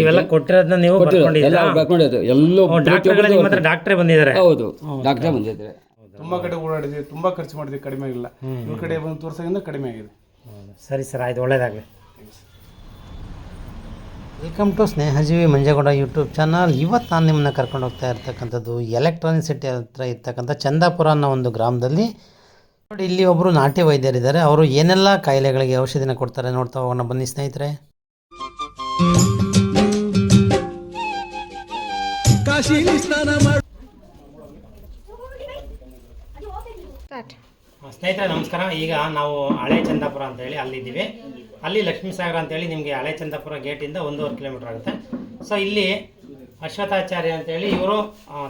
ಇವೆಲ್ಲ ಕೊಟ್ಟಿರೋದನ್ನ ನೀವು ಬರ್ಕೊಂಡಿದ್ದೀರಾ? ಎಲ್ಲ ಎಲ್ಲೂ ಡಾಕ್ಟರ್ಗಳ ನಿಮ್ಮ ಹತ್ರ ಡಾಕ್ಟ್ರೇ ಬಂದಿದ್ದಾರೆ. ಹೌದು ಡಾಕ್ಟ್ರೇ ಬಂದಿದ್ದಾರೆ. ತುಂಬಾ ಕಡೆ ಓಡಾಡಿದ್ವಿ ತುಂಬಾ ಖರ್ಚು ಮಾಡಿದ್ವಿ ಕಡಿಮೆ ಆಗಿಲ್ಲ. ಇವ್ರ ಕಡೆ ಬಂದು ತೋರ್ಸೋದ್ರಿಂದ ಕಡಿಮೆ ಆಗಿದೆ. ಸರಿ ಸರ್ ಆಯ್ತು ಒಳ್ಳೇದಾಗಲಿ. Welcome to Snehajeevi Manjegowda YouTube channel. ಇವತ್ತು ನಾನು ನಿಮ್ಮನ್ನ ಕರ್ಕೊಂಡು ಹೋಗ್ತಾ ಇರ್ತಕ್ಕಂಥದ್ದು ಎಲೆಕ್ಟ್ರಾನಿಕ್ ಸಿಟಿ ಹತ್ರ ಇರ್ತಕ್ಕಂಥ ಚಂದಾಪುರ ಅನ್ನೋ ಒಂದು ಗ್ರಾಮದಲ್ಲಿ. ನೋಡಿ ಇಲ್ಲಿ ಒಬ್ಬರು ನಾಟಿ ವೈದ್ಯರಿದ್ದಾರೆ. ಅವರು ಏನೆಲ್ಲ ಕಾಯಿಲೆಗಳಿಗೆ ಔಷಧಿನ ಕೊಡ್ತಾರೆ ನೋಡ್ತಾ ಹೋಗೋಣ ಬನ್ನಿ ಸ್ನೇಹಿತರೆ. ಸ್ನೇಹಿತರೆ ನಮಸ್ಕಾರ. ಈಗ ನಾವು ಹಳೆ ಚಂದಾಪುರ ಅಂತೇಳಿ ಅಲ್ಲಿದ್ದೀವಿ. ಅಲ್ಲಿ ಲಕ್ಷ್ಮೀ ಸಾಗರ ಅಂತೇಳಿ ನಿಮಗೆ ಹಳೆ ಚಂದಾಪುರ ಗೇಟಿಂದ ಒಂದೂವರೆ ಕಿಲೋಮೀಟರ್ ಆಗುತ್ತೆ. ಸೊ ಇಲ್ಲಿ ಅಶ್ವಥಾಚಾರ್ಯ ಅಂತೇಳಿ ಇವರು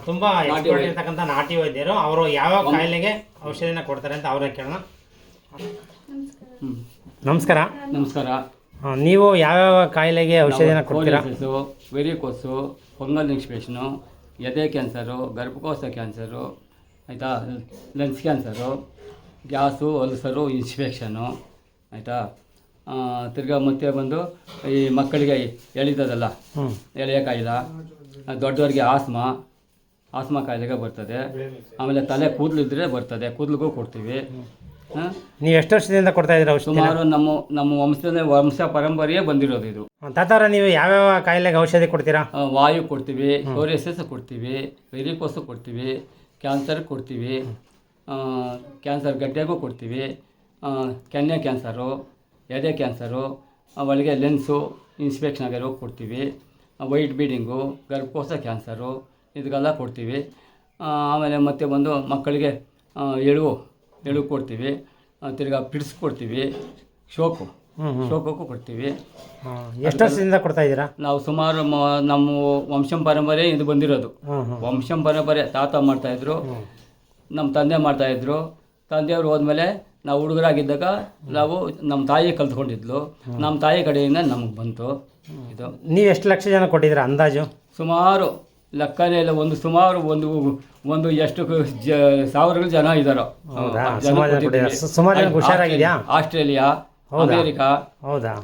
ತುಂಬಾ ಎಕ್ಸ್ಪರ್ಟ್ ಇರ್ತಕ್ಕಂಥ ನಾಟಿ ವೈದ್ಯರು. ಅವರು ಯಾವ ಕಾಯಿಲೆಗೆ ಔಷಧಿನ ಕೊಡ್ತಾರೆ ಅಂತ ಅವರೇ ಕೇಳೋಣ. ನಮಸ್ಕಾರ. ನಮಸ್ಕಾರ. ನೀವು ಯಾವ್ಯಾವ ಕಾಯಿಲೆಗೆ ಔಷಧಿನ ಕೊಡ್ತೀರಾ? ಕೋಲಿಸಸ್ಸು ವೆರಿಕೋಸು ಫಂಗಲ್ ಇನ್ಸ್ಪೆಕ್ಷನು ಎದೆ ಕ್ಯಾನ್ಸರು ಗರ್ಭಕೋಶ ಕ್ಯಾನ್ಸರು ಆಯಿತಾ lungs cancer gas ulcer inspection ಆಯಿತಾ? ತಿರ್ಗಾ ಮತ್ತೆ ಬಂದು ಈ ಮಕ್ಕಳಿಗೆ ಎಳಿತದಲ್ಲ ಹ್ಞೂ ಎಳೆಯ ಕಾಯಿಲೆ ದೊಡ್ಡವರಿಗೆ ಆಸ್ಮ ಆಸ್ಮಾ ಕಾಯಿಲೆಗೆ ಬರ್ತದೆ. ಆಮೇಲೆ ತಲೆ ಕೂದಲು ಕೂದಲಿದ್ರೆ ಬರ್ತದೆ ಕೂದಲಿಗೂ ಕೊಡ್ತೀವಿ. ನೀವು ಎಷ್ಟು ವರ್ಷದಿಂದ ಕೊಡ್ತಾ ಇದ್ದೀರಾ ಔಷಧಿ? ಸುಮಾರು ನಮ್ಮ ನಮ್ಮ ವಂಶದ ವಂಶ ಪರಂಪರೆಯೇ ಬಂದಿರೋದು ಇದು. ತಾತಾರ ನೀವು ಯಾವ್ಯಾವ ಕಾಯಿಲೆಗೆ ಔಷಧಿ ಕೊಡ್ತೀರಾ? ಆ, ವಾಯು ಕೊಡ್ತೀವಿ ಸೋರಿಯಸಿಸ್ ಕೊಡ್ತೀವಿ ವೆರಿಕೋಸು ಕೊಡ್ತೀವಿ ಕ್ಯಾನ್ಸರ್ ಕೊಡ್ತೀವಿ ಆ, ಕ್ಯಾನ್ಸರ್ ಗಡ್ಡೆಗೂ ಕೊಡ್ತೀವಿ ಆ, ಕೆನ್ನೆ ಕ್ಯಾನ್ಸರು ಎದೆ ಕ್ಯಾನ್ಸರು ಆ, ಒಳಗೆ ಲೆನ್ಸು ಇನ್ಸ್ಪೆಕ್ಷನ್ ಆಗಿರೋ ಕೊಡ್ತೀವಿ ವೈಟ್ ಬೀಡಿಂಗು ಗರ್ಭಕೋಶ ಕ್ಯಾನ್ಸರು ಇದಕ್ಕೆಲ್ಲ ಕೊಡ್ತೀವಿ ಆ, ಆಮೇಲೆ ಮತ್ತೆ ಬಂದು ಮಕ್ಕಳಿಗೆ ಆ, ಎಳುವು ಎಳುವು ಕೊಡ್ತೀವಿ ತಿರ್ಗಾ ಪಿಡ್ಸ್ ಕೊಡ್ತೀವಿ ಶೋಕು ಶೋಕಕ್ಕೂ ಕೊಡ್ತೀವಿ. ಎಷ್ಟು ವರ್ಷದಿಂದ ಕೊಡ್ತಾ ಇದ್ದೀರಾ? ನಾವು ಸುಮಾರು ಮ- ನಮ್ಮ ವಂಶಂ ಪರಂಪರೆ ಇದು ಬಂದಿರೋದು. ವಂಶಂ ಪರಂಪರೆ ತಾತ ಮಾಡ್ತಾಯಿದ್ರು ನಮ್ಮ ತಂದೆ ಮಾಡ್ತಾಯಿದ್ರು ತಂದೆಯವರು ಹೋದ್ಮೇಲೆ ನಾವು ಹುಡುಗರಾಗಿದ್ದಾಗ ನಾವು ನಮ್ಮ ತಾಯಿ ಕಲ್ತ್ಕೊಂಡಿದ್ಲು. ನಮ್ಮ ತಾಯಿ ಕಡೆಯಿಂದ ನಮಗೆ ಬಂತು. ಇದು. ನೀವು ಎಷ್ಟು ಲಕ್ಷ ಜನ ಕೊಟ್ಟಿದ್ದೀರಾ ಅಂದಾಜು? ಸುಮಾರು ಲೆಕ್ಕನೇ ಇಲ್ಲ ಒಂದು ಸುಮಾರು ಒಂದು ಒಂದು ಎಷ್ಟು ಜ ಸಾವಿರಗಳು ಜನ ಇದ್ದಾರೋ ಹುಷಾರಾಗಿದ್ಯಾ? ಆಸ್ಟ್ರೇಲಿಯಾ ಅಮೇರಿಕಾ ಹೌದಾ?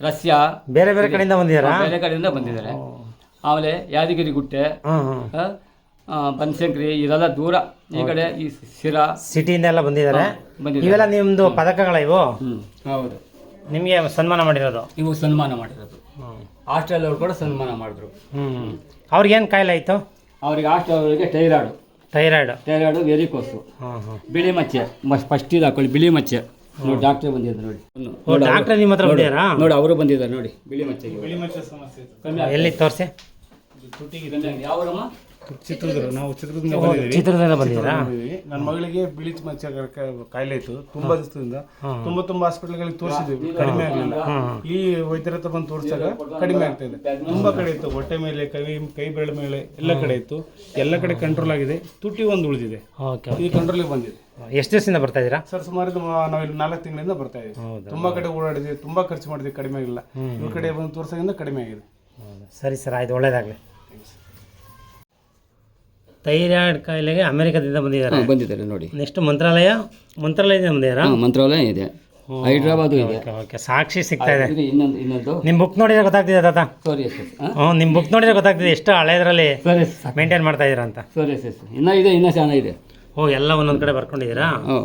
ರಷ್ಯಾ ಬೇರೆ ಬೇರೆ ಕಡೆಯಿಂದ ಬಂದಿದ್ದಾರೆ ಬೇರೆ ಕಡೆಯಿಂದ ಬಂದಿದ್ದಾರೆ. ಆಮೇಲೆ ಯಾದಗಿರಿ ಗುಟ್ಟೆ ಬನಶಂಕರಿ ಇದೆಲ್ಲ ದೂರ. ಈ ಕಡೆ ಈ ಶಿರಾ. ಸಿಟಿಯಿಂದ ಎಲ್ಲ ಬಂದಿದ್ದಾರೆ ಬಂದಿದ್ದಾರೆ. ಇವೆಲ್ಲ ನಿಮ್ಮದು ಪದಕಗಳ ಇವು? ಹೌದು. ನಿಮಗೆ ಸನ್ಮಾನ ಮಾಡಿರೋದು? ಇವು ಸನ್ಮಾನ ಮಾಡಿರೋದು. ಹ್ಞೂ ಆಸ್ಟ್ರೇಲಿಯಾ ಅವ್ರು ಕೂಡ ಸನ್ಮಾನ ಮಾಡಿದ್ರು. ಹ್ಞೂ ಅವ್ರಿಗೇನು ಕಾಯಿಲೆ ಆಯಿತು ಅವ್ರಿಗೆ ಹಾಸ್ಟೆಲ್ ಅವರಿಗೆ ಟೈರಾಯ್ಡು ಥೈರಾಯ್ಡು ಟೈರಾಯ್ಡು ವೆರಿಕೋಸು ಬಿಳಿ ಮಚ್ಚೆ. ಫಸ್ಟ್ ಇದು ಹಾಕೊಳ್ಳಿ ಬಿಳಿ ಮಚ್ಚೆ. ನೋಡಿ ಡಾಕ್ಟರ್ ಬಂದಿದ್ದಾರೆ ನೋಡಿ. ಓ ಡಾಕ್ಟರ್ ನಿಮ್ಮ ಹತ್ರ ಬಂದಿದ್ದಾರಾ? ನೋಡಿ ಅವರು ಬಂದಿದ್ದಾರೆ ನೋಡಿ ಬಿಳಿ ಮಚ್ಚೆಗೆ. ಬಿಳಿ ಮಚ್ಚೆ ಸಮಸ್ಯೆ. ಎಲ್ಲಿ ತೋರಿಸಿ? ಯಾವ ಊರಮ್ಮ? ಚಿತ್ರದುರ್ಗ ನಾವು ಚಿತ್ರದುರ್ಗ ಬಂದಿದ್ದೀವಿ. ಬಂದಿದ್ದೀರಾ? ಬಂದಿದ್ದೀವಿ. ನನ್ನ ಮಗಳಿಗೆ ಬಿಳಿ ಮಚ್ಚ ಕಾಯಿಲೆ ಇತ್ತು ತುಂಬಾ ದಿವಸದಿಂದ ತುಂಬಾ ತುಂಬಾ ಹಾಸ್ಪಿಟಲ್ಗಳಿಗೆ ತೋರಿಸಿದ್ವಿ ಕಡಿಮೆ ಆಗಲಿಲ್ಲ. ಈ ವೈದ್ಯರ ಹತ್ರ ಬಂದು ತೋರಿಸಿದಾಗ ಕಡಿಮೆ ಆಗ್ತಾ ಇದೆ. ತುಂಬಾ ಕಡೆ ಇತ್ತು. ಹೊಟ್ಟೆ ಮೇಲೆ ಕೈ ಕೈ ಬೆರಳ ಮೇಲೆ ಎಲ್ಲ ಕಡೆ ಇತ್ತು. ಎಲ್ಲ ಕಡೆ ಕಂಟ್ರೋಲ್ ಆಗಿದೆ. ತುಟಿ ಒಂದು ಉಳಿದಿದೆ. ಓಕೆ ಈ ಕಂಟ್ರೋಲಿಗೆ ಬಂದಿದೆ. ಎಷ್ಟು ದಿವಸದಿಂದ ಬರ್ತಾ ಇದ್ದೀರಾ? ಸರ್ ಸುಮಾರು ಇದು ಮ- ನಾವಿಲ್ಲಿ ನಾಲ್ಕು ತಿಂಗಳಿಂದ ಬರ್ತಾ ಇದ್ದೀವಿ. ತುಂಬಾ ಕಡೆ ಓಡಾಡಿದ್ವಿ ತುಂಬಾ ಖರ್ಚು ಮಾಡಿದ್ವಿ ಕಡಿಮೆ ಆಗಿಲ್ಲ. ಇವ್ರ ಕಡೆ ಬಂದು ತೋರಿಸೋದ್ರಿಂದ ಕಡಿಮೆ ಆಗಿದೆ. ಸರಿ ಸರ್ ಆಯ್ತು. ಒಳ್ಳೇದಾಗಲಿ. ಥೈರಾಯ್ಡ್ ಕಾಯಿಲೆಗೆ ಅಮೆರಿಕದಿಂದ ಬಂದಿದ್ದಾರೆ. ಬಂದಿದ್ದಾರೆ ನೋಡಿ. ನೆಕ್ಸ್ಟ್ ಮಂತ್ರಾಲಯ ಮಂತ್ರಾಲಯದಿಂದ ಬಂದಿದ್ದಾರ ಮಂತ್ರಾಲಯ ಇದೆ. ಹೈದ್ರಾಬಾದ್ ಇದೆ. ಓಕೆ ಸಾಕ್ಷಿ ಸಿಗ್ತಾ ಇದೆ. ಇದು ಇನ್ನೊಂದು ಇನ್ನೊಂದು. ನಿಮ್ಮ ಬುಕ್ ನೋಡಿದ್ರೆ ಗೊತ್ತಾಗ್ತಿದೆ ತಾತ? ಸರಿ ಹ್ಞೂ ನಿಮ್ಮ ಬುಕ್ ನೋಡಿದ್ರೆ ಗೊತ್ತಾಗ್ತಿದೆ ಎಷ್ಟು ಹಳೆಯದ್ರಲ್ಲಿ ಮೇಂಟೈನ್ ಮಾಡ್ತಾ ಇದ್ದೀರಾ ಅಂತ. ಸೋರಿಯಸಿಸ್ ಇನ್ನೂ ಇದೆ ಇನ್ನೂ ಚೆನ್ನಾಗಿದೆ ಓ ಎಲ್ಲ ಒಂದೊಂದು ಕಡೆ ಬರ್ಕೊಂಡಿದ್ದೀರಾ? ಹ್ಞೂ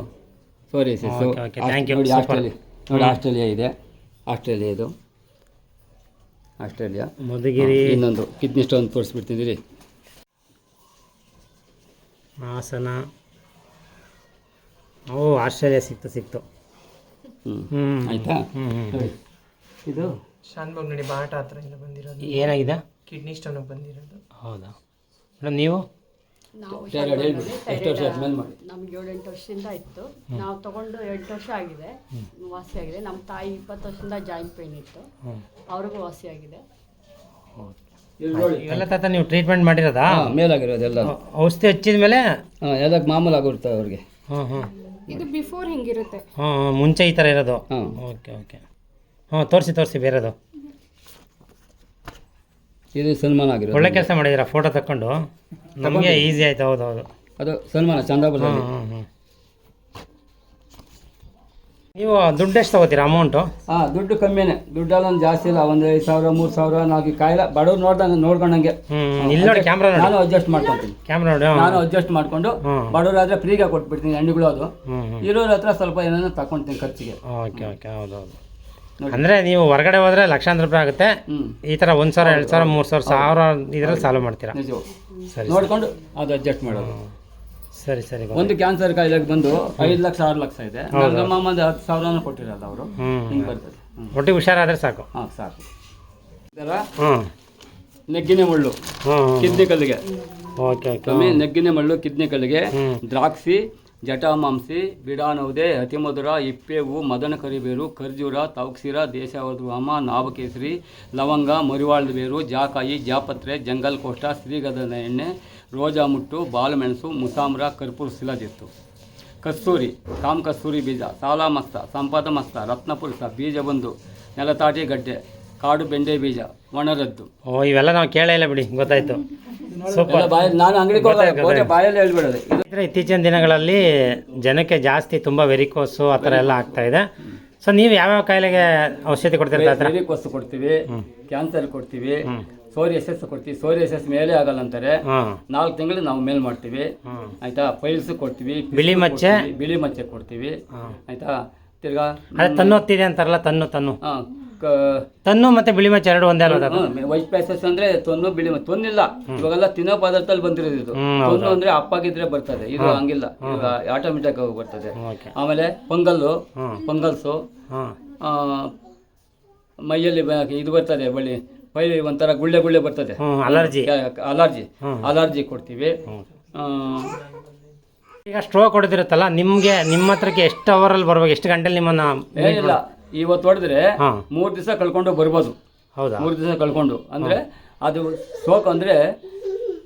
sir okay okay. Thank you ನೋಡಿ ಆಸ್ಟ್ರೇಲಿಯಾ ನೋಡಿ ಆಸ್ಟ್ರೇಲಿಯಾ ಇದೆ. ಆಸ್ಟ್ರೇಲಿಯಾ ಇದು. ಆಸ್ಟ್ರೇಲಿಯಾ. ಮಧುಗಿರಿ ಇನ್ನೊಂದು. ಕಿಡ್ನಿ ಸ್ಟೋನ್ ತೋರಿಸ್ಬಿಡ್ತಿದ್ದೀರಿ. ಹಾಸನ. ಓ ಆಸ್ಟ್ರೇಲಿಯಾ ಸಿಕ್ತು ಸಿಕ್ತು. ಹ್ಞೂ ಆಯಿತಾ? ಹ್ಞೂ ಇದು? ಶಾನ್ಭೋಗ್ ನಡಿ ಬಾಟ ಹತ್ರದಿಂದ ಬಂದಿರೋದು. ಏನಾಗಿದೆ? ಕಿಡ್ನಿ ಸ್ಟೋನ್ ಬಂದಿರೋದು. ಹೌದಾ? ಮೇಡಮ್ ನೀವು? ನಾವು ಹೇಳ್ಬಿಡಿ ಎಷ್ಟು ವರ್ಷ ಆದ್ಮೇಲೆ ಮಾಡಿ. ನಮ್ಗೆ ಏಳೆಂಟು ವರ್ಷದಿಂದ ಇತ್ತು. ನಾವು ತಗೊಂಡು ಎಂಟು ವರ್ಷ ಆಗಿದೆ. ವಾಸಿ ಆಗಿದೆ. ನಮ್ಮ ತಾಯಿ ಇಪ್ಪತ್ತು ವರ್ಷದಿಂದ ಜಾಯಿಂಟ್ ಪೇನ್ ಇತ್ತು. ಹ್ಞೂ ಅವ್ರಿಗೂ ವಾಸಿ ಆಗಿದೆ. ಇಲ್ಲಿ ನೋಡಿ ಇವೆಲ್ಲ ತಾತ ನೀವು ಟ್ರೀಟ್ಮೆಂಟ್ ಮಾಡಿರೋದಾ? ಮೇಲಾಗಿರೋದು ಮೇಲಾಗಿರೋದೆಲ್ಲ ಔಷಧಿ ಹಚ್ಚಿದ ಮೇಲೆ ಹಾಂ ಎಲ್ಲಕ್ಕೆ ಮಾಮೂಲಾಗಿ ಆಗಿರುತ್ತೆ ಅವ್ರಿಗೆ. ಹಾಂ ಹ್ಞೂ ಇದು ಬಿಫೋರ್ ಹಿಂಗಿರುತ್ತೆ. ಹಾಂ ಮುಂಚೆ ಈ ಥರ ಇರೋದು? ಹಾಂ. Okay okay. ಹಾಂ ತೋರಿಸಿ ತೋರಿಸಿ ಬೇರೆದು. ಇದು ಸನ್ಮಾನ ಆಗಿರೋದು. ಒಳ್ಳೆ ಕೆಲಸ ಮಾಡಿದ್ದೀರಾ? ಫೋಟೋ ತಕ್ಕೊಂಡು? ನಮಗೆ ಈಸಿ ಆಯ್ತು ಹೌದು ಹೌದು. ಅದು ಸನ್ಮಾನ ಹಾಂ ಹ್ಞೂ ಹ್ಞೂ ನೀವು ದುಡ್ಡು ಎಷ್ಟು ತಗೋತೀರಾ ಅಮೌಂಟು ಹಾಂ ದುಡ್ಡು ಕಮ್ಮಿನೇ. ದುಡ್ಡೆಲ್ಲ ಒಂದು ಜಾಸ್ತಿ ಇಲ್ಲ ಒಂದು ಐದು ಸಾವಿರ ಮೂರು ಸಾವಿರ ನಾಲ್ಕು ಕಾಯಿಲ್ಲ ಬಡವ್ರು ನೋಡ್ದಂಗೆ ನೋಡ್ಕೊಂಡಂಗೆ. ಇಲ್ಲಿ ನೋಡಿ ಕ್ಯಾಮ್ರಾ ನಾನು ಅಡ್ಜಸ್ಟ್ ಮಾಡ್ಕೊತೀನಿ. ಕ್ಯಾಮ್ರಾ ನೋಡಿ ನಾನು ಅಡ್ಜಸ್ಟ್ ಮಾಡ್ಕೊಂಡು ಬಡವ್ರಾದ್ರೆ ಫ್ರೀಗೆ ಕೊಟ್ಬಿಡ್ತೀನಿ ಹಣ್ಣುಗಳು ಅದು. ಇರೋರ ಹತ್ರ ಸ್ವಲ್ಪ ಏನಾದ್ರು ತಗೊಳ್ತೀನಿ ಖರ್ಚಿಗೆ. ಓಕೆ ಓಕೆ ಹೌದು ಹೌದು. ಅಂದರೆ ನೀವು ಹೊರಗಡೆ ಹೋದ್ರೆ ಲಕ್ಷಾಂತರ ರೂಪಾಯಿ ಆಗುತ್ತೆ. ಈ ಥರ ಒಂದು ಸಾವಿರ ಎರಡು ಸಾವಿರ ಮೂರು ಸಾವಿರ ಸಾವಿರ ಇದ್ರಲ್ಲಿ ಸಾಲ್ವ್ ಮಾಡ್ತೀರಾ? ಸರಿ ನೋಡ್ಕೊಂಡು ಅದು ಅಡ್ಜಸ್ಟ್ ಮಾಡೋದು. ಸರಿ ಸರಿ ಒಂದು ಕ್ಯಾನ್ಸರ್ ಕಾಯಿಲೆಗೆ ಬಂದು ಐದು ಲಕ್ಷ ಆರು ಲಕ್ಷ ಇದೆ. ನಮ್ಮ ಒಂದು ಹತ್ತು ಸಾವಿರನೂ ಕೊಟ್ಟಿರಲ್ಲ ಅವರು. ಹಿಂಗೆ ಬರ್ತದೆ. ಒಟ್ಟಿಗೆ ಹುಷಾರಾದರೆ ಸಾಕು. ಹಾಂ ಸಾಕು. ಇದರ ನೆಗ್ಗಿನ ಮುಳ್ಳು ಕಿಡ್ನಿ ಕಲ್ಲಿಗೆ. ಓಕೆ ನೆಗ್ಗಿನ ಮಳ್ಳು ಕಿಡ್ನಿ ಕಲ್ಲಿಗೆ ದ್ರಾಕ್ಷಿ ಜಟಾಮಾಂಸಿ, ಬಿಡಾನೌದೆ, ಅತಿಮಧುರ, ಇಪ್ಪೇವು, ಮದನ ಕರಿಬೇರು, ಖರ್ಜೂರ, ತೌಕ್ಸಿರ ದೇಶಾವಧಾಮ ನಾಭಕೇಸರಿ ಲವಂಗ, ಮರಿವಾಳದ ಬೇರು, ಜಾಕಾಯಿ, ಜಾಪತ್ರೆ, ಜಂಗಲ್ ಕೋಷ್ಟ ಶ್ರೀಗಂಧದ ಎಣ್ಣೆ, ರೋಜಾ ಮುಟ್ಟು, ಬಾಲಮೆಣಸು ಮುಸಾಮ್ರ ಕರ್ಪೂರ ಶಿಲಾಜಿತ್ತು ಕಸ್ತೂರಿ ಕಾಮ್ ಕಸ್ತೂರಿ ಬೀಜ, ಸಾಲ ಮಸ್ತ, ಸಂಪದ ಮಸ್ತ, ರತ್ನಪುರುಷ ಬೀಜ ಬಂದು ನೆಲತಾಟಿ ಗಡ್ಡೆ ಕಾಡು ಬೆಂಡೆ ಬೀಜ ಒಣರದ್ದು. ಓ ಇವೆಲ್ಲ ನಾವು ಕೇಳೇ ಇಲ್ಲ ಬಿಡಿ ಗೊತ್ತಾಯ್ತು. ಸೂಪರ್ ಎಲ್ಲ ಬಾಯ ನಾನು ಅಂಗಡಿಗೆ ಬಾಯಲ್ಲಿ ಹೇಳ್ಬಿಡೋದು. ಇದು ಇದ್ರೆ ಇತ್ತೀಚಿನ ದಿನಗಳಲ್ಲಿ ಜನಕ್ಕೆ ಜಾಸ್ತಿ ತುಂಬಾ ವೆರಿಕೋಸು ಆ ಥರ ಎಲ್ಲ ಆಗ್ತಾ ಇದೆ. ಸೊ ನೀವು ಯಾವ್ಯಾವ ಕಾಯಿಲೆಗೆ ಔಷಧಿ ಕೊಡ್ತೀರಾ ಆ ಥರ ವಸ್ತು ಕೊಡ್ತೀವಿ ಕ್ಯಾನ್ಸರ್ ಕೊಡ್ತೀವಿ ಸೋರಿಯಸಸ್ ಕೊಡ್ತೀವಿ. ಸೋರಿಯಸಸ್ ಮೇಲೆ ಆಗಲ್ಲ ಅಂತಾರೆ. ಹಾಂ. ನಾಲ್ಕು ತಿಂಗಳು ನಾವು ಮೇಲ್ ಮಾಡ್ತೀವಿ. ಹ್ಮ್. ಆಯ್ತಾ? ಪೈಲ್ಸ್ ಕೊಡ್ತೀವಿ ಬಿಳಿ ಮಚ್ಚೆ? ಕೊಡ್ತೀವಿ, ಬಿಳಿ ಮಚ್ಚೆ ಕೊಡ್ತೀವಿ. ಹಾಂ. ಆಯ್ತಾ? ತಿರ್ಗಾ ಅದೇ ತನ್ನು ಅಂತಾರಲ್ಲ ತನ್ನು ತನ್ನು. ಕ- ತನ್ನು ಮತ್ತೆ ಬಿಳಿ ಮಚ್ಚ ಎರಡು ಒಂದೇ ಅಲ್ಲ ವೈಟ್ ಪ್ಯಾಸಸ್ ಅಂದ್ರೆ ತೊನ್ನು ಬಿಳಿ ಮಚ್ಚೆ ತೊನ್ನಿಲ್ಲ. ಇವಾಗೆಲ್ಲ ತಿನ್ನೋ ಪದಾರ್ಥದಲ್ಲಿ ಬಂದಿರೋದು ಇದು. ತೊನ್ನು ಅಂದ್ರೆ ಅಪ್ಪಾಗಿದ್ರೆ ಬರ್ತದೆ. ಇದು ಹಂಗಿಲ್ಲ. ಈಗ ಆಟೋಮೆಟಿಕ್ ಆಗಿ ಬರ್ತದೆ. ಆಮೇಲೆ ಪೊಂಗಲ್ಲು. ಪೊಂಗಲ್ಸು. ಆ, ಮೈಯಲ್ಲಿ ಇದು ಬರ್ತದೆ ಬಳಿ ಪೈ ಒಂಥರ ಗುಳ್ಳೆ ಗುಳ್ಳೆ ಬರ್ತದೆ. ಅಲರ್ಜಿ. ಅಲರ್ಜಿ. ಅಲರ್ಜಿ ಕೊಡ್ತೀವಿ. ಈಗ ಸ್ಟ್ರೋಕ್ ಹೊಡೆದಿರುತ್ತಲ್ಲ ನಿಮಗೆ ನಿಮ್ಮ ಹತ್ರಕ್ಕೆ ಎಷ್ಟು ಅವರಲ್ಲಿ ಬರ್ಬೇಕು? ಎಷ್ಟು ಗಂಟೆಲಿ ನಿಮ್ಮನ್ನ ಏನಿಲ್ಲ. ಇವತ್ತು ಹೊಡೆದ್ರೆ ಮೂರು ದಿವಸ ಕಳ್ಕೊಂಡು ಬರ್ಬೋದು. ಹೌದಾ? ಮೂರು ದಿವಸ ಕಳ್ಕೊಂಡು. ಅಂದ್ರೆ ಅದು ಸೋಕ್ ಅಂದ್ರೆ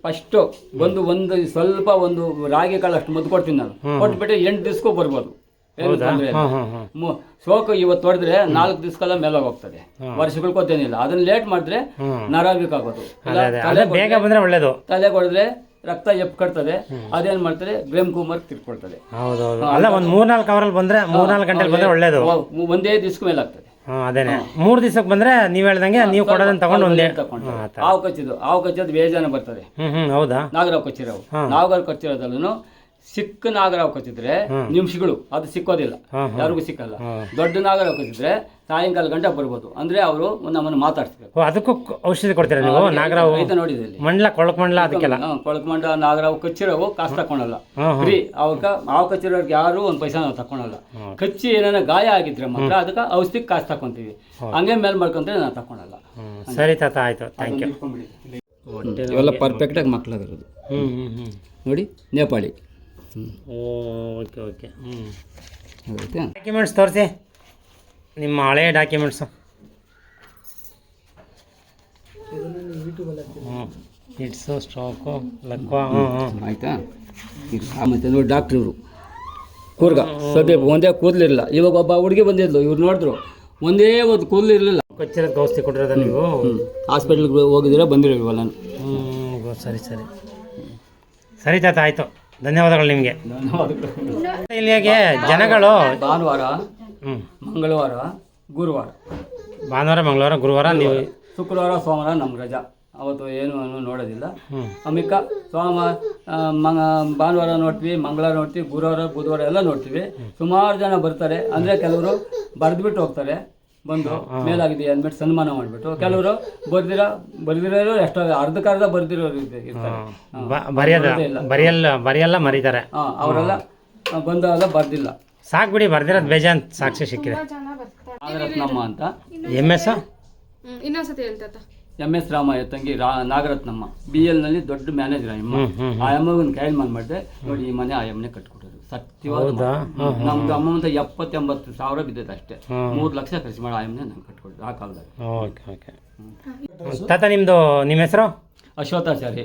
ಫಸ್ಟು ಒಂದು ಒಂದು ಸ್ವಲ್ಪ ಒಂದು ರಾಗಿ ಕಾಳು ಅಷ್ಟು ಮದ್ದು ಕೊಡ್ತೀನಿ ನಾನು. ಕೊಟ್ಬಿಟ್ಟು ಎಂಟು ದಿವ್ಸಕ್ಕೂ ಬರ್ಬೋದು. ಸೋಕ್ ಇವತ್ತು ಹೊಡೆದ್ರೆ ನಾಲ್ಕು ದಿವಸಕ್ಕೆಲ್ಲ ಮೇಲೆ ಹೋಗ್ತದೆ. ವರ್ಷಗಳು ಕೊತ್ತೇನಿಲ್ಲ. ಅದನ್ನ ಲೇಟ್ ಮಾಡಿದ್ರೆ ಬಂದರೆ ಒಳ್ಳೇದು. ತಲೆ ಹೊಡೆದ್ರೆ ರಕ್ತ ಎಪ್ ಕಟ್ತದೆ ಅದೇನ್ ಮಾಡ್ತಾರೆ ಗ್ರೇಮ್ ಕುಮಾರ್ ತಿರ್ಕೊಳ್ತದೆ. ಅಲ್ಲ ಒಂದು ಮೂರ್ನಾಲ್ಕು ಅವರಲ್ಲಿ ಬಂದ್ರೆ ಮೂರ್ನಾಲ್ಕು ಗಂಟೆಲಿ ಬಂದ್ರೆ ಒಳ್ಳೇದು. ಒಂದೇ ದಿವ್ಸಕ್ಕೆ ಮೇಲೆ ಆಗ್ತದೆ ಅದೇನೆ. ಮೂರು ದಿವಸಕ್ಕೆ ಬಂದ್ರೆ ನೀವು ಹೇಳ್ದಂಗೆ ನೀವು ಕೊಡೋದನ್ನ ತಗೊಂಡು ಒಂದೇ. ತಗೊಂಡು ಹಾವು ಕಚ್ಚಿದ್ದು ಹಾವು ಕಚ್ಚೋದು ಬೇಜಾನ ಬರ್ತದೆ. ಹ್ಮ್ ಹೌದಾ? ನಾಗರಾವ್ ಕಚ್ಚಿರೋವು ನಾಗರಾವ್ ಕಚ್ಚಿರೋದಲ್ಲೂ ಸಿಕ್ಕ ನಾಗರಾವ್ ಕಚ್ಚಿದ್ರೆ ನಿಮಿಷಗಳು ಅದು ಸಿಕ್ಕೋದಿಲ್ಲ. ಯಾರಿಗೂ ಸಿಕ್ಕಲ್ಲ. ದೊಡ್ಡ ನಾಗರ ಹಾಕೋತಿದ್ರೆ ಸಾಯಂಕಾಲ ಗಂಟೆ ಬರ್ಬೋದು. ಅಂದ್ರೆ ಅವರು ನಮ್ಮನ್ನು ಮಾತಾಡ್ತಾರೆ ಓ ಅದಕ್ಕೂ ಔಷಧಿ ಕೊಡ್ತೀರಾ ನೀವು? ನಾಗರಾವು ನೋಡಿದ್ರೆ ನೋಡಿದೆ ಇಲ್ಲಿ. ಮಂಡ್ಲ ಕೊಳಕ್ ಮಂಡ್ಲ ಅದಕ್ಕೆಲ್ಲ. ಕೊಳಕ್ ಕೊಳಕಮಂಡ ನಾಗರ ಕಚ್ಚಿರೋವು ಕಾಸು ತಕೊಳಲ್ಲ ಫ್ರೀ. ಅವಕ್ಕ ಹಾವು ಕಚ್ಚಿರೋರ್ಗೆ ಯಾರು ಒಂದು ಪೈಸಾ ನಾವು ತಕೊಳಲ್ಲ ಕಚ್ಚಿ ಏನಾರ ಗಾಯ ಆಗಿದ್ರೆ ಮಾತ್ರ ಅದಕ್ಕೆ ಔಷಧಿಗೆ ಕಾಸು ತಕೊಂತೀವಿ ಹಂಗೆ ಮೇಲ್ ಮಾಡ್ಕೊಂಡ್ರೆ ನಾವು ತಕೊಳಲ್ಲ ಸರಿ ತಾತ ಆಯ್ತು. ಥ್ಯಾಂಕ್ ಯು ಇವೆಲ್ಲ ಪರ್ಫೆಕ್ಟಾಗಿ ಮಕ್ಕಳಾಗಿರೋದು ನೋಡಿ ನೇಪಾಳಿ. Okay okay. ಹ್ಞೂ ಡಾಕ್ಯುಮೆಂಟ್ಸ್ ತೋರಿಸಿ. ನಿಮ್ಮ ಹಳೆಯ ಡಾಕ್ಯುಮೆಂಟ್ಸು ಹ್ಞೂ ಹಿಟ್ಸು ಸ್ಟ್ರೋಕು ಲಕ್ವಾ. ಹ್ಞೂ ಹ್ಞೂ ಆಯ್ತಾ? ಮತ್ತೆ ನೋಡಿ ಡಾಕ್ಟ್ರ್ ಇವರು. ಕೂರ್ಗ ಸದ್ಯ ಒಂದೇ ಕೂದಲಿರಲಿಲ್ಲ. ಇವಾಗ ಒಬ್ಬ ಹುಡುಗಿ ಬಂದಿದ್ಲು ಇವ್ರು ನೋಡಿದ್ರು. ಒಂದೇ ಒಂದು ಕೂದಲು ಇರಲಿಲ್ಲ ಕೊಚ್ಚಿರೋದು ಔಷಧಿ ಕೊಟ್ಟಿರೋದ ನೀವು? ಹಾಸ್ಪಿಟ್ಲ್ಗೆ ಹೋಗಿದ್ರೆ ಬಂದಿರೋ ಇವಾಗ ಹ್ಞೂ ಸರಿ ಸರಿ. ಸರಿ ತಾತ ಆಯಿತು. ಧನ್ಯವಾದಗಳು ನಿಮಗೆ. ಇಲ್ಲಿಗೆ ಜನಗಳು ಭಾನುವಾರ ಮಂಗಳವಾರ ಗುರುವಾರ. ಭಾನುವಾರ ಮಂಗಳವಾರ ಗುರುವಾರ ನೀವು ಶುಕ್ರವಾರ ಸೋಮವಾರ ನಮ್ಮ ರಜಾ. ಅವತ್ತು ಏನು ನೋಡೋದಿಲ್ಲ. ಅಮಿಕ ಸೋಮ ಭಾನುವಾರ ನೋಡ್ತೀವಿ ಮಂಗಳವಾರ ನೋಡ್ತೀವಿ ಗುರುವಾರ ಬುಧವಾರ ಎಲ್ಲ ನೋಡ್ತೀವಿ. ಸುಮಾರು ಜನ ಬರ್ತಾರೆ. ಅಂದರೆ ಕೆಲವರು ಬರೆದ್ಬಿಟ್ಟು ಹೋಗ್ತಾರೆ. ಬಂದು ಮೇಲಾಗಿದೆ ಅಂದ್ಬಿಟ್ಟು ಸನ್ಮಾನ ಮಾಡಿಬಿಟ್ಟು. ಕೆಲವರು ಬರ್ದಿರ ಬರ್ದಿರೋರು ಎಷ್ಟೋ ಅರ್ಧಕ್ಕರ್ಧ ಬರ್ದಿರೋರು ಇರ್ತಾರೆ. ಬರೆಯಲ್ಲ ಬರೆಯಲ್ಲ ಮರೀತಾರೆ. ಅವರೆಲ್ಲ ಬಂದವೆಲ್ಲ ಬರ್ದಿಲ್ಲ. ಸಾಕು ಬಿಡಿ ಬರ್ದಿರೋದು ಬೇಜಾನ್ ಸಾಕ್ಷಿ ಸಿಕ್ಕಿದೆ. ನಾಗರತ್ನಮ್ಮ ಅಂತ. ಎಂ ಎಸ್ ಇನ್ನೊಂದ್ಸತಿ ಹೇಳ್ತಾತ. ಎಂ ಎಸ್ ರಾಮಯ್ಯ ತಂಗಿ ರಾ ನಾಗರತ್ನಮ್ಮ. ಬಿ ಎಲ್ನಲ್ಲಿ ದೊಡ್ಡ ಮ್ಯಾನೇಜರ್ ಅಮ್ಮ. ಆ ಅಮ್ಮನ ಕೈಯಲ್ಲಿ ಮನ್ ಮಾಡಿದೆ ನೋಡಿ ಈ ಮನೆ ಆ ಅಮ್ಮನೆ ಕಟ್ಕೊಡೋದು. ಸತ್ಯವಾದ. ನಮ್ದು ಅಮ್ಮಂತ ಎಪ್ಪತ್ತೆಂಬತ್ತು ಸಾವಿರ ಬಿದ್ದೈತೆ ಅಷ್ಟೇ. ಮೂರು ಲಕ್ಷ ಖರ್ಚು ಮಾಡಿ ಆ ನಾನು ನಂಗೆ ಕಟ್ಕೊಡೋದು ಆ ಕಾಲದಾಗ ಓಕೆ ಓಕೆ. ತಾತ ನಿಮ್ಮದು ನಿಮ್ಮ ಹೆಸರು? ಅಶ್ವಥಾಚಾರಿ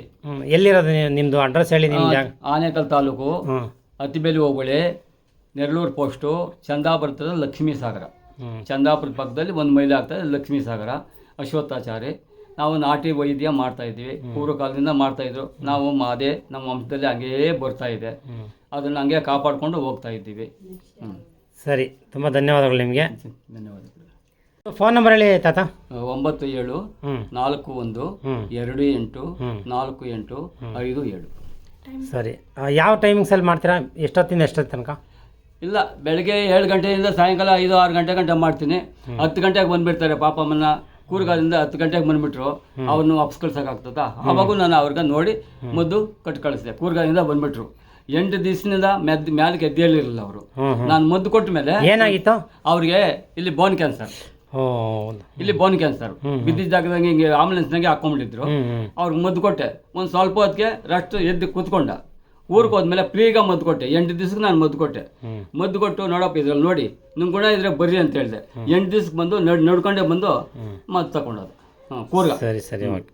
ಎಲ್ಲಿರೋದು ನೀವು- ನಿಮ್ಮದು ಅಡ್ರೆಸ್ ಹೇಳಿ ನಿಮ್ಮ ಜಾಗ ಆನೇಕಲ್ ತಾಲೂಕು ಅತಿಬೇಲಿ ಹೋಬಳಿ ನೆರಳೂರು ಪೋಸ್ಟು ಚಂದಾಪುರದ ಲಕ್ಷ್ಮೀ ಸಾಗರ ಚಂದಾಪುರ ಚಂದಾಪುರದ ಪಕ್ಕದಲ್ಲಿ ಒಂದು ಮೈಲಿ ಆಗ್ತದೆ ಲಕ್ಷ್ಮೀ ಸಾಗರ ಅಶ್ವತ್ಥಾಚಾರಿ ನಾವು ನಾಟಿ ವೈದ್ಯ ಮಾಡ್ತಾ ಇದ್ವಿ ಪೂರ್ವ ಕಾಲದಿಂದ ಮಾಡ್ತಾ ಇದ್ರು. ನಾವು ಅದೇ ನಮ್ಮ ವಂಶದಲ್ಲಿ ಹಂಗೇ ಬರ್ತಾ ಇದೆ. ಅದನ್ನ ಹಂಗೆ ಕಾಪಾಡ್ಕೊಂಡು ಹೋಗ್ತಾ ಇದ್ದೀವಿ. ಹ್ಞೂ ಸರಿ ತುಂಬ ಧನ್ಯವಾದಗಳು ನಿಮಗೆ. ಧನ್ಯವಾದಗಳು. ಫೋನ್ ನಂಬರ್ ಹೇಳಿ ತಾತ. ಒಂಬತ್ತು ಏಳು ನಾಲ್ಕು ಒಂದು. ಎರಡು ಎಂಟು. ನಾಲ್ಕು ಎಂಟು ಐದು ಏಳು. ಸರಿ. ಯಾವ ಟೈಮಿಂಗ್ಸಲ್ಲಿ ಮಾಡ್ತೀರಾ? ಎಷ್ಟೊತ್ತಿಂದ ಎಷ್ಟೊತ್ತು ತನಕ? ಇಲ್ಲ ಬೆಳಗ್ಗೆ ಏಳು ಗಂಟೆಯಿಂದ ಸಾಯಂಕಾಲ ಐದು ಆರು ಗಂಟೆ ಗಂಟೆ ಮಾಡ್ತೀನಿ. ಹತ್ತು ಗಂಟೆಗೆ ಬಂದ್ಬಿಡ್ತಾರೆ ಪಾಪಮ್ಮನ ಕೂರ್ಗಾದಿಂದ ಹತ್ತು ಗಂಟೆಗೆ ಬಂದ್ಬಿಟ್ರು ಅವ್ರನ್ನ ವಾಪಸ್ ಕಳ್ಸೋಕ್ಕಾಗ್ತದ? ಅವಾಗೂ ನಾನು ಅವ್ರಿಗೆ ನೋಡಿ ಮದ್ದು ಕಟ್ಟು ಕಳಿಸಿದೆ. ಕೂರ್ಗಾದಿಂದ ಬಂದ್ಬಿಟ್ರು. ಎಂಟು ದಿವಸದಿಂದ ಮೆದ್ ಮ್ಯಾಲಕ್ಕೆ ಎದ್ದೇಳಿರಲಿಲ್ಲ ಅವರು. ನಾನು ಮದ್ದು ಕೊಟ್ಟ ಮೇಲೆ ಏನಾಗಿತ್ತು? ಅವ್ರಿಗೆ ಇಲ್ಲಿ ಬೋನ್ ಕ್ಯಾನ್ಸರ್ ಇಲ್ಲಿ ಬೋನ್ ಕ್ಯಾನ್ಸರ್ ಬಿದ್ದಿದ್ದ ಜಾಗದಂಗೆ ಹಿಂಗೆ ಆಂಬುಲೆನ್ಸ್ನಾಗೆ ಹಾಕೊಂಡ್ಬಿಟ್ಟಿದ್ರು. ಅವ್ರಿಗೆ ಮದ್ದು ಕೊಟ್ಟೆ. ಒಂದು ಸ್ವಲ್ಪ ಹೊತ್ತಿಗೆ ರಷ್ಟು ಎದ್ದು ಕೂತ್ಕೊಂಡ. ಊರಿಗೆ ಹೋದ್ಮೇಲೆ ಫ್ರೀಗ ಮದ್ದು ಕೊಟ್ಟೆ. ಎಂಟು ದಿವ್ಸಕ್ಕೆ ನಾನು ಮದ್ದು ಕೊಟ್ಟೆ. ಮದ್ದು ಕೊಟ್ಟು ನೋಡಪ್ಪ ಇದ್ರಲ್ಲಿ ನೋಡಿ ನಿಮ್ಮ ಗುಣ ಇದ್ರೆ ಬರ್ರಿ ಅಂತ ಹೇಳಿದೆ. ಎಂಟು ದಿವ್ಸಕ್ಕೆ ಬಂದು ನಡ್ ನಡ್ಕೊಂಡೇ ಬಂದು ಮದ್ದು ತಗೊಂಡೋದು ಹಾಂ ಕೂರ್ಗ. ಸರಿ ಸರಿ ಓಕೆ.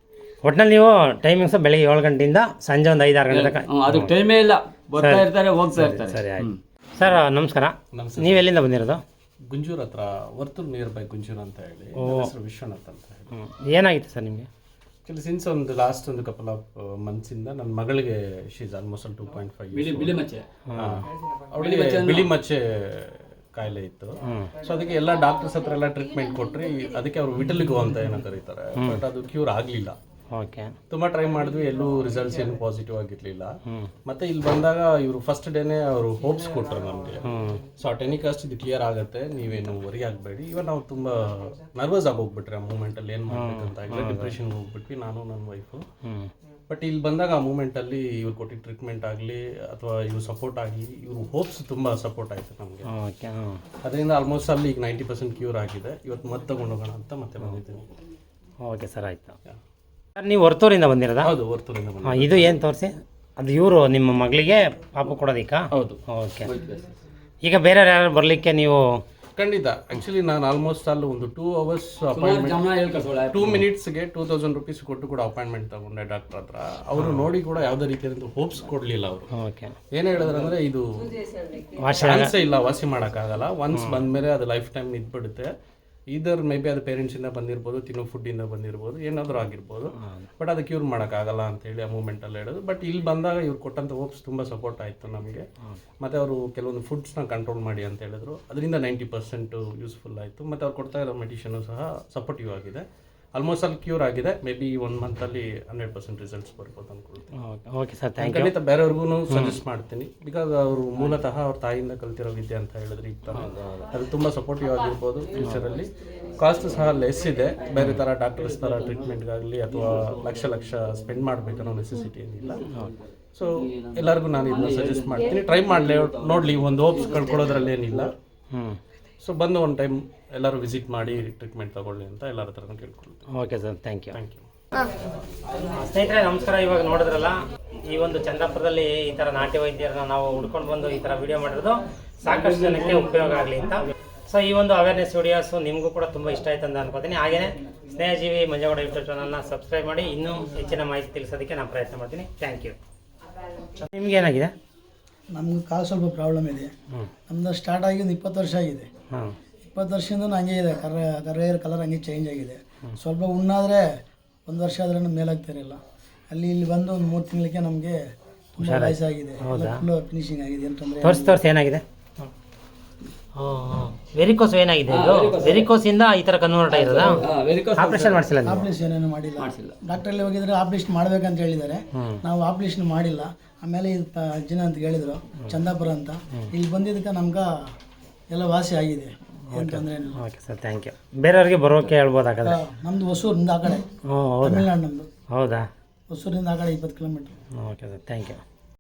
ಒಟ್ನಲ್ಲಿ ನೀವು ಟೈಮಿಂಗ್ಸ್ ಬೆಳಿಗ್ಗೆ ಏಳು ಗಂಟೆಯಿಂದ ಸಂಜೆ ಒಂದು ಐದು ಆರು ಗಂಟೆ ತನಕ. ಅದಕ್ಕೆ ಟೈಮೇ ಇಲ್ಲ. ಬರ್ತಾ ಇರ್ತಾರೆ ಹೋಗ್ತಾ ಇರ್ತಾರೆ. ಸರಿ ಆಯ್ತು. ಸರ್ ನಮಸ್ಕಾರ. ನೀವು ಎಲ್ಲಿಂದ ಬಂದಿರೋದು? ಗುಂಜೂರ್ ಹತ್ರ ವರ್ತೂರ್ ನಿಯರ್ ಬೈ ಗುಂಜೂರ್ ಅಂತ ಹೇಳಿ. ನನ್ನ ಹೆಸರು ವಿಶ್ವನಾಥ್ ಅಂತ ಹೇಳಿ. ಏನಾಗಿತ್ತು ಸರ್ ನಿಮಗೆ? ಆಕ್ಚುಲಿ ಸಿನ್ಸ್ ಒಂದು ಲಾಸ್ಟ್ ಒಂದು ಕಪಲ್ ಆಫ್ ಮಂತ್ಸಿಂದ ನನ್ನ ಮಗಳಿಗೆ she's almost two point five ಬಿಳಿ ಬಿಳಿ ಮಚ್ಚೆ. ಅವಳಿಗೆ ಬಿಳಿ ಮಚ್ಚೆ ಕಾಯಿಲೆ ಇತ್ತು. ಸೊ ಅದಕ್ಕೆ ಎಲ್ಲ ಡಾಕ್ಟರ್ಸ್ ಹತ್ರ ಎಲ್ಲ ಟ್ರೀಟ್ಮೆಂಟ್ ಕೊಟ್ರಿ ಅದಕ್ಕೆ ಅವರು ವಿಟಲಿಗೋ ಅಂತ ಏನೋ ಕರೀತಾರೆ. ಬಟ್ ಅದು ಕ್ಯೂರ್ ಆಗಲಿಲ್ಲ. ಓಕೆ ತುಂಬಾ ಟ್ರೈ ಮಾಡಿದ್ವಿ ಎಲ್ಲೂ ರಿಸಲ್ಟ್ಸ್ ಏನು ಪಾಸಿಟಿವ್ ಆಗಿರ್ಲಿಲ್ಲ. ಮತ್ತೆ ಇಲ್ಲಿ ಬಂದಾಗ ಇವರು ಫಸ್ಟ್ ಡೇನೆ ಅವರು ಹೋಪ್ಸ್ ಕೊಟ್ರು ನಮಗೆ. ಸೊ ಆ ಟೆನಿಕಾಸ್ಟ್ ಇದು ಕ್ಲಿಯರ್ ಆಗುತ್ತೆ ನೀವೇನು ವರಿ ಆಗಬೇಡಿ. ಇವಾಗ ನಾವು ತುಂಬಾ ನರ್ವಸ್ ಆಗಿ ಹೋಗ್ಬಿಟ್ರಿ ಆ ಮೂಮೆಂಟ್ ಅಲ್ಲಿ ಏನು ಮಾಡ್ಬೇಕಂತ. ಆಗಿಲ್ಲ ಡಿಪ್ರೆಷನ್ಗೆ ಹೋಗ್ಬಿಟ್ವಿ ನಾನು ನನ್ನ ವೈಫು ಬಟ್ ಇಲ್ಲಿ ಬಂದಾಗ ಆ ಮೂಮೆಂಟ್ ಅಲ್ಲಿ ಇವ್ರು ಕೊಟ್ಟಿದ್ದ ಟ್ರೀಟ್ಮೆಂಟ್ ಆಗಲಿ ಅಥವಾ ಇವ್ರು ಸಪೋರ್ಟ್ ಆಗಲಿ ಇವ್ರ ಹೋಪ್ಸ್ ತುಂಬಾ ಸಪೋರ್ಟ್ ಆಯ್ತು ನಮಗೆ. ಓಕೆ ಅದರಿಂದ ಆಲ್ಮೋಸ್ಟ್ ಅಲ್ಲಿ ಈಗ ನೈಂಟಿ ಪರ್ಸೆಂಟ್ ಕ್ಯೂರ್ ಆಗಿದೆ. ಇವತ್ತು ಮತ್ತೆ ತೊಗೊಂಡೋಗೋಣ ಅಂತ ಮತ್ತೆ ಬಂದಿದ್ದೀನಿ. ಓಕೆ ಸರ್ ಆಯಿತು. ನೀವು ಹೊರ್ತೂರಿಂದ ಬಂದಿರೋದ? ಹೌದು ವರ್ತೂರಿಂದ ಬಂದ ಹಾಂ ಇದು ಏನು ತೋರಿಸಿ? ಅದು ಇವರು ನಿಮ್ಮ ಮಗಳಿಗೆ ಪಾಪ ಕೊಡೋದಿಕ್ಕ ಹೌದು. ಓಕೆ. ಈಗ ಬೇರೆ ಯಾರು ಬರಲಿಕ್ಕೆ ನೀವು ಖಂಡಿತ. ಆಕ್ಚುಲಿ ನಾನು ಆಲ್ಮೋಸ್ಟ್ ಅಲ್ಲಿ ಒಂದು ಟೂ ಅವರ್ಸ್ ಅಪಾಯಿಂಟ್ಮೆಂಟ್ ಟೂ ಮಿನಿಟ್ಸ್ಗೆ ಟೂ ತೌಸಂಡ್ ರುಪೀಸ್ ಕೊಟ್ಟು ಕೂಡ ಅಪಾಯಿಂಟ್ಮೆಂಟ್ ತಗೊಂಡೆ ಡಾಕ್ಟರ್ ಹತ್ರ. ಅವರು ನೋಡಿ ಕೂಡ ಯಾವುದೇ ರೀತಿಯಾದಂಥ ಹೋಪ್ಸ್ ಕೊಡಲಿಲ್ಲ ಅವರು. ಓಕೆ. ಏನು ಹೇಳಿದ್ರು ಅಂದರೆ ಇದು ವಾಸಿ ಚಾನ್ಸೇ ಇಲ್ಲ ವಾಸಿ ಮಾಡೋಕ್ಕಾಗಲ್ಲ. ಒನ್ಸ್ ಬಂದಮೇಲೆ ಅದು ಲೈಫ್ ಟೈಮ್ ನಿಂತ್ಬಿಡುತ್ತೆ. ಇದರ್ ಮೇ ಬಿ ಅದು ಪೇರೆಂಟ್ಸಿಂದ ಬಂದಿರ್ಬೋದು ತಿನ್ನೋ ಫುಡ್ಡಿಂದ ಬಂದಿರ್ಬೋದು ಏನಾದರೂ ಆಗಿರ್ಬೋದು. ಬಟ್ ಅದು ಕ್ಯೂರ್ ಮಾಡೋಕ್ಕಾಗಲ್ಲ ಅಂತ ಹೇಳಿ ಆ ಮೂಮೆಂಟಲ್ಲಿ ಹೇಳೋದು. ಬಟ್ ಇಲ್ಲಿ ಬಂದಾಗ ಇವ್ರು ಕೊಟ್ಟಂಥ ಹೋಪ್ಸ್ ತುಂಬ ಸಪೋರ್ಟ್ ಆಯಿತು ನಮಗೆ. ಮತ್ತು ಅವರು ಕೆಲವೊಂದು ಫುಡ್ಸ್ನ ಕಂಟ್ರೋಲ್ ಮಾಡಿ ಅಂತ ಹೇಳಿದ್ರು. ಅದರಿಂದ ನೈಂಟಿ ಪರ್ಸೆಂಟು ಯೂಸ್ಫುಲ್ ಆಯಿತು. ಮತ್ತು ಅವ್ರು ಕೊಡ್ತಾ ಇರೋ ಮೆಡಿಷನು ಸಹ ಸಪೋರ್ಟಿವ್ ಆಗಿದೆ. ಆಲ್ಮೋಸ್ಟ್ ಅಲ್ಲಿ ಕ್ಯೂರ್ ಆಗಿದೆ. ಮೇ ಬಿ ಒನ್ ಮಂತಲ್ಲಿ ಹಂಡ್ರೆಡ್ ಪರ್ಸೆಂಟ್ ರಿಸಲ್ಟ್ಸ್ ಬರ್ಬೋದು ಅನ್ಕೊಳ್ತೀನಿ. ಓಕೆ ಸರ್ ಥ್ಯಾಂಕ್ ಖಂಡಿತ ಬೇರೆಯವ್ರಿಗೂ ಸಜೆಸ್ಟ್ ಮಾಡ್ತೀನಿ. ಬಿಕಾಸ್ ಅವರು ಮೂಲತಃ ಅವ್ರ ತಾಯಿಯಿಂದ ಕಲ್ತಿರೋ ವಿದ್ಯೆ ಅಂತ ಹೇಳಿದ್ರೆ ಈಗ. ಅದು ತುಂಬ ಸಪೋರ್ಟಿವ್ ಆಗಿರ್ಬೋದು ಫ್ಯೂಚರಲ್ಲಿ ಕಾಸ್ಟ್ ಸಹ ಲೆಸ್ ಇದೆ. ಬೇರೆ ಥರ ಡಾಕ್ಟರ್ಸ್ ಥರ ಟ್ರೀಟ್ಮೆಂಟ್ಗಾಗಲಿ ಅಥವಾ ಲಕ್ಷ ಲಕ್ಷ ಸ್ಪೆಂಡ್ ಮಾಡಬೇಕನ್ನೋ ನೆಸೆಸಿಟಿ ಏನಿಲ್ಲ. ಸೊ ಎಲ್ಲರಿಗೂ ನಾನು ಇದನ್ನ ಸಜೆಸ್ಟ್ ಮಾಡ್ತೀನಿ. ಟ್ರೈ ಮಾಡಲಿ ನೋಡಲಿ ಒಂದು ಹೋಪ್ಸ್ ಕಳ್ಕೊಳ್ಳೋದ್ರಲ್ಲಿ ಏನಿಲ್ಲ. ಹ್ಞೂ ಸೊ ಬಂದು ಒಂದು ಟೈಮ್ ಎಲ್ಲರೂ ವಿಸಿಟ್ ಮಾಡಿ ಟ್ರೀಟ್ಮೆಂಟ್ ತಗೊಳ್ಳಿ ಅಂತ ಎಲ್ಲರ ಹತ್ರ ಕೇಳ್ಕೊಳ್ತೀನಿ okay sir thank you thank you ಸ್ನೇಹಿತರೆ ನಮಸ್ಕಾರ. ಇವಾಗ ನೋಡಿದ್ರಲ್ಲ ಈ ಒಂದು ಚಂದಾಪುರದಲ್ಲಿ ಈ ಥರ ನಾಟ್ಯ ವೈದ್ಯರನ್ನ ನಾವು ಹುಡ್ಕೊಂಡು ಬಂದು ಈ ಥರ ವಿಡಿಯೋ ಮಾಡಿರೋದು ಸಾಕಷ್ಟು ಜನಕ್ಕೆ ಉಪಯೋಗ ಆಗಲಿ ಅಂತ. ಸೊ ಈ ಒಂದು ಅವೇರ್ನೆಸ್ ವಿಡಿಯೋಸು ನಿಮಗೂ ಕೂಡ ತುಂಬ ಇಷ್ಟ ಆಯ್ತು ಅಂತ ಅನ್ಕೋತೀನಿ. ಹಾಗೆಯೇ ಸ್ನೇಹಜೀವಿ ಮಂಜಗೌಡ ಯೂಟ್ಯೂಬ್ ಚಾನಲ್ನ ಸಬ್ಸ್ಕ್ರೈಬ್ ಮಾಡಿ ಇನ್ನೂ ಹೆಚ್ಚಿನ ಮಾಹಿತಿ ತಿಳಿಸೋದಕ್ಕೆ ನಾನು ಪ್ರಯತ್ನ ಮಾಡ್ತೀನಿ. ಥ್ಯಾಂಕ್ ಯು ನಿಮ್ಗೆ ಏನಾಗಿದೆ? ನಮ್ಗೆ ಕಾಲು ಸ್ವಲ್ಪ ಪ್ರಾಬ್ಲಮ್ ಇದೆ. ನಮ್ದು ಸ್ಟಾರ್ಟ್ ಆಗಿ ಒಂದು ಇಪ್ಪತ್ತು ವರ್ಷ ಆಗಿದೆ. ಇಪ್ಪತ್ತು ವರ್ಷದಿಂದ ಹಂಗೆ ಇದೆ. ಕರ ಕರ್ರೆಯರ್ ಕಲರ್ ಹಂಗೆ ಚೇಂಜ್ ಆಗಿದೆ. ಸ್ವಲ್ಪ ಉಣ್ಣಾದರೆ ಒಂದು ವರ್ಷ ಆದ್ರೂ ಮೇಲಾಗ್ತಿರಲಿಲ್ಲ ಅಲ್ಲಿ ಇಲ್ಲಿ ಬಂದು ಒಂದು ಮೂರು ತಿಂಗಳಿಗೆ ನಮಗೆ ತುಂಬ ವಯಸ್ಸಾಗಿದೆ. ಫುಲ್ಲು ಫಿನಿಶಿಂಗ್ ಆಗಿದೆ ಏನು ತೊಂದರೆ ತೋರಿಸಿ ತೋರಿಸಿ ಏನಾಗಿದೆ? ವೆರಿಕೋಸ್ ಏನಾಗಿದೆ ಇದು? ವೆರಿಕೋಸ್ ಇಂದ ಈ ತರ ಕನ್ವರ್ಟ್ ಆಗಿರೋದಾ ಆಪರೇಷನ್ ಮಾಡಿಸಿಲ್ಲ ಆಪ್ರೇಷನ್ ಏನೇನು ಮಾಡಿಲ್ಲ. ಡಾಕ್ಟ್ರಲ್ಲಿ ಹೋಗಿದ್ರೆ ಆಪರೇಷನ್ ಮಾಡ್ಬೇಕಂತ ಹೇಳಿದ್ದಾರೆ. ನಾವು ಆಪ್ರೇಷನ್ ಮಾಡಿಲ್ಲ. ಆಮೇಲೆ ಇದು ಪ- ಅಜ್ಜನ ಅಂತ ಹೇಳಿದ್ರು ಚಂದಾಪುರ ಅಂತ. ಇಲ್ಲಿ ಬಂದಿದ್ದಕ್ಕೆ ನಮ್ಗೆ ಎಲ್ಲ ವಾಸಿ ಆಗಿದೆ. ಏನು ತೊಂದರೆ ಓಕೆ ಸರ್ ಥ್ಯಾಂಕ್ ಯು ಬೇರೆಯವ್ರಿಗೆ ಬರೋಕೆ ಹೇಳ್ಬೋದು ಹಾಗಾದ್ರೆ? ನಮ್ಮದು ಹೊಸೂರಿಂದ ಆ ಕಡೆ. ಹ್ಞೂ ಹೌದಾ? ತಮಿಳ್ನಾಡು ನಮ್ಮದು ಹೌದಾ? ಹೊಸೂರಿಂದ ಆ ಕಡೆ ಇಪ್ಪತ್ತು kilometre. Okay sir thank you